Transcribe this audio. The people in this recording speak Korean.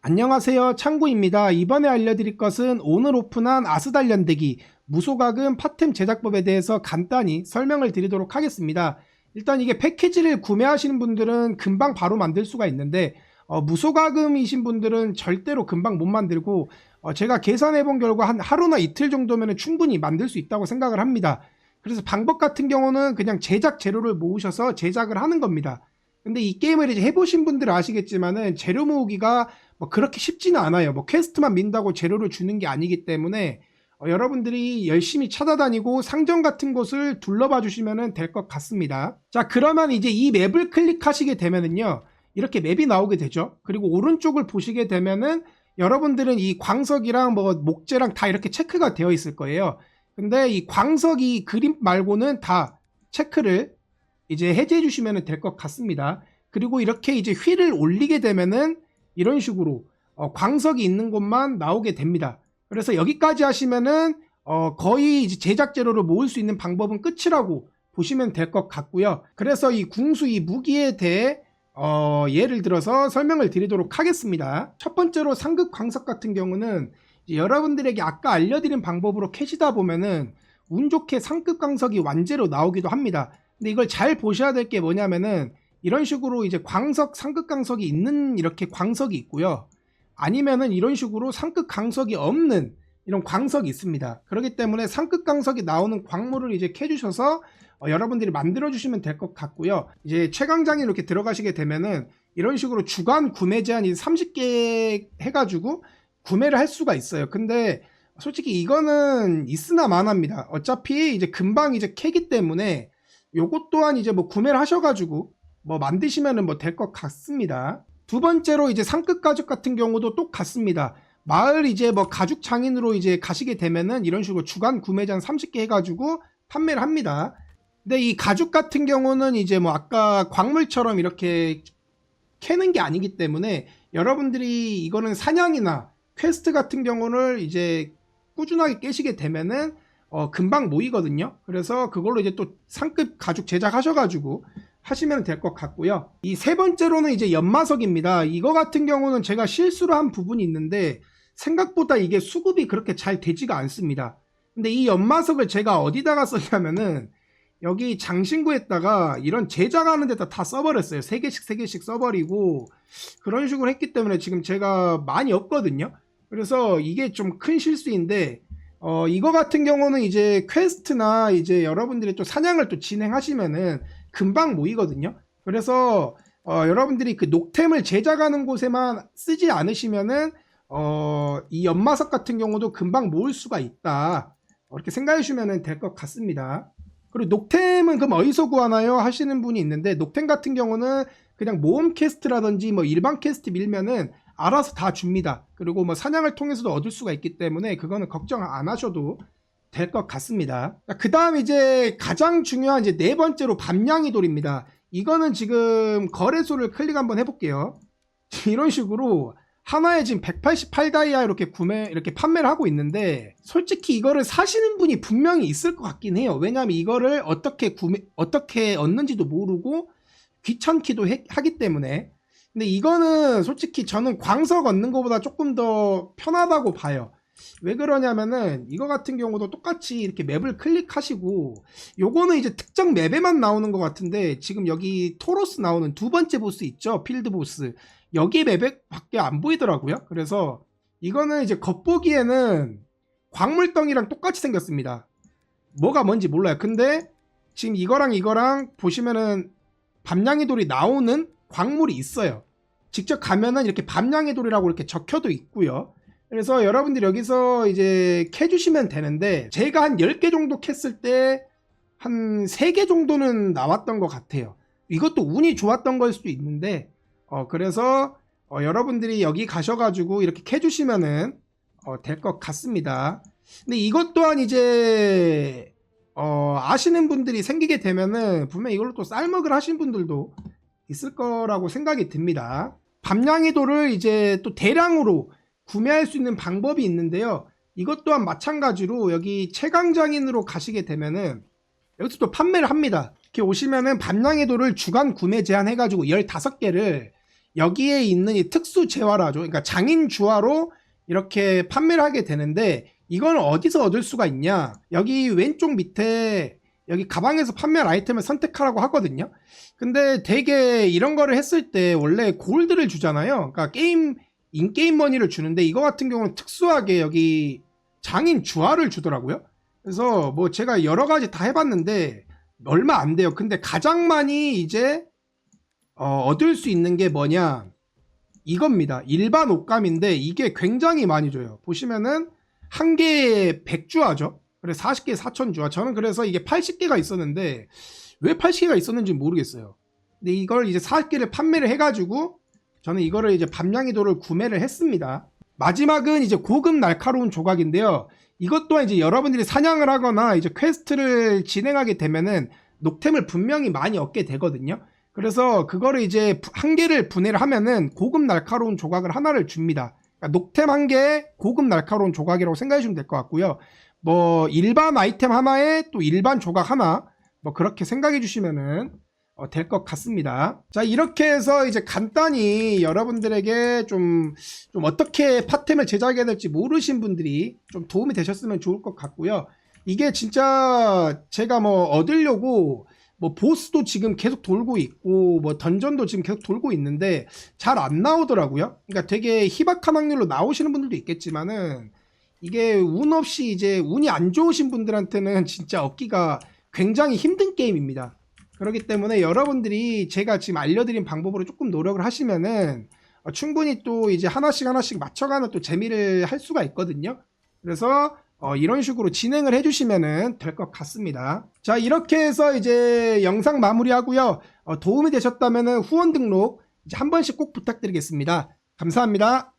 안녕하세요 창구입니다. 이번에 알려드릴 것은 오늘 오픈한 아스달련대기 무소가금 파템 제작법에 대해서 간단히 설명을 드리도록 하겠습니다. 일단 이게 패키지를 구매하시는 분들은 금방 바로 만들 수가 있는데 어, 무소가금이신 분들은 절대로 금방 못 만들고 어, 제가 계산해 본 결과 한 하루나 이틀 정도면 충분히 만들 수 있다고 생각을 합니다. 그래서 방법 같은 경우는 그냥 제작 재료를 모으셔서 제작을 하는 겁니다 근데 이 게임을 이제 해보신 분들은 아시겠지만은 재료 모으기가 뭐 그렇게 쉽지는 않아요. 뭐 퀘스트만 민다고 재료를 주는 게 아니기 때문에 어, 여러분들이 열심히 찾아다니고 상점 같은 곳을 둘러봐 주시면 될 것 같습니다. 자, 그러면 이제 이 맵을 클릭하시게 되면은요. 이렇게 맵이 나오게 되죠. 그리고 오른쪽을 보시게 되면은 여러분들은 이 광석이랑 뭐 목재랑 다 이렇게 체크가 되어 있을 거예요. 근데 이 광석이 그림 말고는 다 체크를 이제 해제해 주시면 될 것 같습니다. 그리고 이렇게 이제 휠을 올리게 되면은 이런 식으로 어, 광석이 있는 곳만 나오게 됩니다. 그래서 여기까지 하시면은 어, 거의 이제 제작 재료를 모을 수 있는 방법은 끝이라고 보시면 될 것 같고요. 그래서 이 궁수 이 무기에 대해 어, 예를 들어서 설명을 드리도록 하겠습니다. 첫 번째로 상급 광석 같은 경우는 여러분들에게 아까 알려드린 방법으로 캐시다 보면은 운 좋게 상급 광석이 완제로 나오기도 합니다. 근데 이걸 잘 보셔야 될 게 뭐냐면은 이런 식으로 이제 광석, 상급 광석이 있는 이렇게 광석이 있고요. 아니면은 이런 식으로 상급 광석이 없는 이런 광석이 있습니다. 그렇기 때문에 상급 광석이 나오는 광물을 이제 캐주셔서 어, 여러분들이 만들어 주시면 될 것 같고요. 이제 최강장에 이렇게 들어가시게 되면은 이런 식으로 주간 구매 제한이 30개 해가지고 구매를 할 수가 있어요. 근데 솔직히 이거는 있으나 마나입니다. 어차피 이제 금방 이제 캐기 때문에 요것 또한 이제 뭐 구매를 하셔가지고 뭐 만드시면은 뭐 될 것 같습니다. 두 번째로 이제 상급 가죽 같은 경우도 똑같습니다. 마을 이제 뭐 가죽 장인으로 이제 가시게 되면은 이런 식으로 주간 구매장 30개 해가지고 판매를 합니다. 근데 이 가죽 같은 경우는 이제 뭐 아까 광물처럼 이렇게 캐는 게 아니기 때문에 여러분들이 이거는 사냥이나 퀘스트 같은 경우를 이제 꾸준하게 깨시게 되면은 어, 금방 모이거든요. 그래서 그걸로 이제 또 상급 가죽 제작하셔가지고 하시면 될 것 같고요. 이 세 번째로는 이제 연마석입니다. 이거 같은 경우는 제가 실수로 한 부분이 있는데 생각보다 이게 수급이 그렇게 잘 되지가 않습니다. 근데 이 연마석을 제가 어디다가 썼냐면은 여기 장신구에다가 이런 제작하는 데다 다 써버렸어요. 세 개씩 세 개씩 써버리고 그런 식으로 했기 때문에 지금 제가 많이 없거든요. 그래서 이게 좀 큰 실수인데 어, 이거 같은 경우는 이제 퀘스트나 이제 여러분들이 또 사냥을 또 진행하시면은 금방 모이거든요. 그래서 어, 여러분들이 그 녹템을 제작하는 곳에만 쓰지 않으시면은 어, 이 연마석 같은 경우도 금방 모을 수가 있다. 이렇게 생각해 주시면 될 것 같습니다. 그리고 녹템은 그럼 어디서 구하나요? 하시는 분이 있는데 녹템 같은 경우는 그냥 모험 퀘스트라든지 뭐 일반 퀘스트 밀면은 알아서 다 줍니다. 그리고 뭐 사냥을 통해서도 얻을 수가 있기 때문에 그거는 걱정 안 하셔도 될 것 같습니다. 그 다음 이제 가장 중요한 이제 네 번째로 밤양이 돌입니다. 이거는 지금 거래소를 클릭 한번 해볼게요. 이런 식으로 하나에 지금 188 다이아 이렇게 구매 이렇게 판매를 하고 있는데 솔직히 이거를 사시는 분이 분명히 있을 것 같긴 해요. 왜냐하면 이거를 어떻게 구매 어떻게 얻는지도 모르고 귀찮기도 해- 하기 때문에 근데 이거는 솔직히 저는 광석 얻는 것보다 조금 더 편하다고 봐요. 왜 그러냐면은 이거 같은 경우도 똑같이 이렇게 맵을 클릭하시고 요거는 이제 특정 맵에만 나오는 것 같은데 지금 여기 토로스 나오는 두 번째 보스 있죠? 필드 보스. 여기 맵에 밖에 안 보이더라고요. 그래서 이거는 이제 겉보기에는 광물덩이랑 똑같이 생겼습니다. 뭐가 뭔지 몰라요. 근데 지금 이거랑 이거랑 보시면은 밤양이 돌이 나오는 광물이 있어요 직접 가면은 이렇게 밤양의 돌이라고 이렇게 적혀도 있고요. 그래서 여러분들이 여기서 이제 캐주시면 되는데 제가 한 10개 정도 캤을 때 한 3개 정도는 나왔던 것 같아요. 이것도 운이 좋았던 걸 수도 있는데 어 그래서 어 여러분들이 여기 가셔가지고 이렇게 캐주시면은 어 될 것 같습니다. 근데 이것 또한 이제 어 아시는 분들이 생기게 되면은 분명 이걸로 또 쌀먹을 하신 분들도 있을 거라고 생각이 듭니다. 밤양이도를 이제 또 대량으로 구매할 수 있는 방법이 있는데요. 이것 또한 마찬가지로 여기 최강장인으로 가시게 되면은 여기서 또 판매를 합니다. 이렇게 오시면은 밤양이도를 주간 구매 제한해가지고 15개를 여기에 있는 이 특수 재화라죠. 그러니까 장인 주화로 이렇게 판매를 하게 되는데 이건 어디서 얻을 수가 있냐? 여기 왼쪽 밑에 여기 가방에서 판매할 아이템을 선택하라고 하거든요. 근데 되게 이런 거를 했을 때 원래 골드를 주잖아요. 그러니까 게임 인게임 머니를 주는데 이거 같은 경우는 특수하게 여기 장인 주화를 주더라고요. 그래서 뭐 제가 여러 가지 다 해봤는데 얼마 안 돼요. 근데 가장 많이 이제 어, 얻을 수 있는 게 뭐냐 이겁니다. 일반 옷감인데 이게 굉장히 많이 줘요. 보시면은 한 개에 100주화죠. 그래 40개에 4,000주화. 저는 그래서 이게 80개가 있었는데 왜 80개가 있었는지 모르겠어요. 근데 이걸 이제 40개를 판매를 해가지고 저는 이거를 이제 밤양이도를 구매를 했습니다. 마지막은 이제 고급 날카로운 조각인데요. 이것 또한 이제 여러분들이 사냥을 하거나 이제 퀘스트를 진행하게 되면은 녹템을 분명히 많이 얻게 되거든요. 그래서 그거를 이제 부- 한 개를 분해를 하면은 고급 날카로운 조각을 하나를 줍니다. 그러니까 녹템 한 개에 고급 날카로운 조각이라고 생각해 주시면 될 것 같고요. 뭐 일반 아이템 하나에 또 일반 조각 하나 뭐 그렇게 생각해 주시면은 어, 될 것 같습니다. 자 이렇게 해서 이제 간단히 여러분들에게 좀, 좀 어떻게 파템을 제작해야 될지 모르신 분들이 좀 도움이 되셨으면 좋을 것 같고요. 이게 진짜 제가 뭐 얻으려고 뭐 보스도 지금 계속 돌고 있고 뭐 던전도 지금 계속 돌고 있는데 잘 안 나오더라고요. 그러니까 되게 희박한 확률로 나오시는 분들도 있겠지만은 이게 운 없이 이제 운이 안 좋으신 분들한테는 진짜 얻기가 굉장히 힘든 게임입니다. 그렇기 때문에 여러분들이 제가 지금 알려드린 방법으로 조금 노력을 하시면은 어, 충분히 또 이제 하나씩 하나씩 맞춰가는 또 재미를 할 수가 있거든요. 그래서 어, 이런 식으로 진행을 해주시면은 될것 같습니다. 자 이렇게 해서 이제 영상 마무리하고요. 어, 도움이 되셨다면은 후원 등록 한 번씩 꼭 부탁드리겠습니다. 감사합니다.